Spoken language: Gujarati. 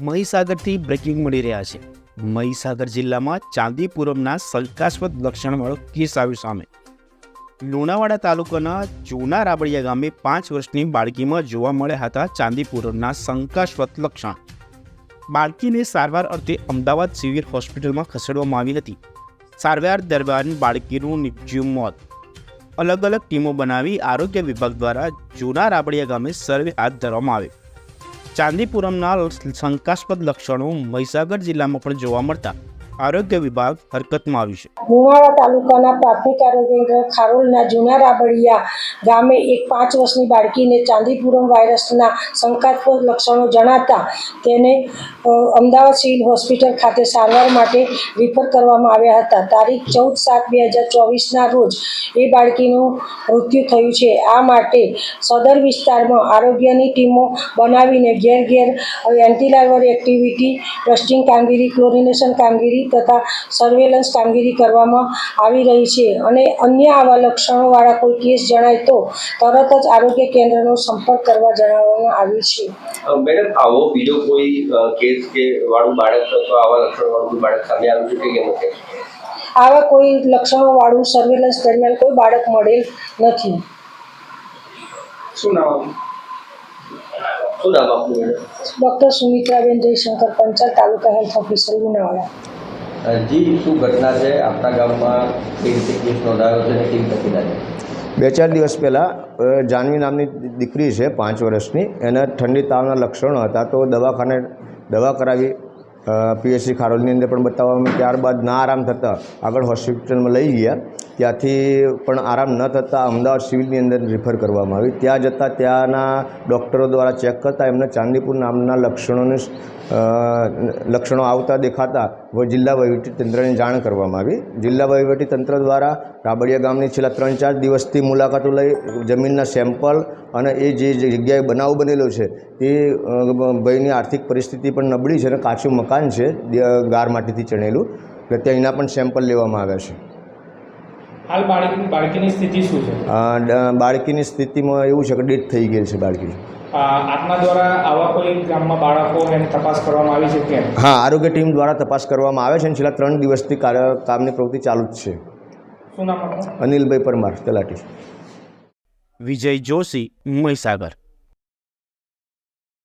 મહીસાગરથી બ્રેકિંગ મળી રહ્યા છે. મહીસાગર જિલ્લામાં ચાંદીપુરમના શંકાસ્પદ લક્ષણવાળો કેસ આવ્યો સામે. લુણાવાડા તાલુકાના જૂના રાબડિયા ગામે પાંચ વર્ષની બાળકીમાં જોવા મળ્યા હતા ચાંદીપુરમના શંકાસ્પદ લક્ષણ. બાળકીને સારવાર અર્થે અમદાવાદ સિવિલ હોસ્પિટલમાં ખસેડવામાં આવી હતી. સારવાર દરમિયાન બાળકીનું નિપજ્યું મોત. અલગ અલગ ટીમો બનાવી આરોગ્ય વિભાગ દ્વારા જૂના રાબડિયા ગામે સર્વે હાથ ધરવામાં આવ્યો. ચાંદીપુરમના શંકાસ્પદ લક્ષણો મહીસાગર જિલ્લામાં પણ જોવા મળતા આરોગ્ય વિભાગ હરકતમાં આવ્યું છે. લુણાવાડા તાલુકાના પ્રાથમિક આરોગ્ય કેન્દ્ર ખારોલના જૂના રાબડિયા ગામે એક પાંચ વર્ષની બાળકીને ચાંદીપુરમ વાયરસના શંકાસ્પદ લક્ષણો જણાતા તેને અમદાવાદ સિવિલ હોસ્પિટલ ખાતે સારવાર માટે રિફર કરવામાં આવ્યા હતા. તારીખ ચૌદ સાત બે હજાર ચોવીસના રોજ એ બાળકીનું મૃત્યુ થયું છે. આ માટે સદર વિસ્તારમાં આરોગ્યની ટીમો બનાવીને ઘેર ઘેર એન્ટીલાર્વર એક્ટિવિટી ટેસ્ટિંગ કામગીરી, ક્લોરિનેશન કામગીરી તથા સર્વેલન્સ કામગીરી કરવામાં આવી રહી છે. અને અન્ય આવા લક્ષણોવાળા કોઈ કેસ જણાય તો તરત જ આરોગ્ય કેન્દ્રનો સંપર્ક કરવા જણાવવામાં આવ્યું છે. મેડમ આવો બીજો કોઈ કેસ કે વાળું બાળક અથવા આવા લક્ષણ વાળું બાળક સામે આવ્યું છે કે કેમ છે આવા કોઈ લક્ષણોવાળું સર્વેલન્સ દરમિયાન કોઈ બાળક મળેલ નથી. શું નામ શું નામ આપનું doctor Sumitraben Jayshankar Panchal taluka health officer Lunawada જી, શું ઘટના છે? આપણા ગામમાં કેવી રીતે કેસ નોંધાયો છે અને કેવી તકેદારી બે ચાર દિવસ પહેલાં જાનવી નામની દીકરી છે, પાંચ વર્ષની. એને ઠંડી તાવના લક્ષણો હતા તો દવાખાને, દવા કરાવી પીએચસી ખારોલની અંદર પણ બતાવવામાં ત્યારબાદ ના આરામ થતાં આગળ હોસ્પિટલમાં લઈ ગયા. ત્યાંથી પણ આરામ ન થતાં અમદાવાદ સિવિલની અંદર રિફર કરવામાં આવી. ત્યાં જતાં ત્યાંના ડૉક્ટરો દ્વારા ચેક કરતાં એમને ચાંદીપુર નામના લક્ષણોને લક્ષણો આવતા દેખાતા વ જિલ્લા વહીવટીતંત્રને જાણ કરવામાં આવી. જિલ્લા વહીવટીતંત્ર દ્વારા રાબડિયા ગામની છેલ્લા ત્રણ ચાર દિવસથી મુલાકાતો લઈ જમીનના સેમ્પલ અને એ જે જગ્યાએ બનાવ બનેલો છે તે ભાઈની આર્થિક પરિસ્થિતિ પણ નબળી છે અને કાચું મકાન છે ગાર માટીથી ચણેલું. એટલે ત્યાં એના પણ સેમ્પલ લેવામાં આવ્યા છે. હાલ બાળક બાળકીની સ્થિતિ શું છે? બાળકીની સ્થિતિમાં એવું છે કે ડેથ થઈ ગયેલ છે બાળકી. આપના દ્વારા આવા કોઈ ગામમાં બાળકો એમ તપાસ કરવામાં આવી છે કેમ? હા આરોગ્ય ટીમ દ્વારા તપાસ કરવામાં આવે છે અને છેલ્લા ત્રણ દિવસથી કાર્ય કામની પ્રવૃત્તિ ચાલુ જ છે. શું નામ અનિલભાઈ પરમાર તલાટી. વિજય જોશી મહીસાગર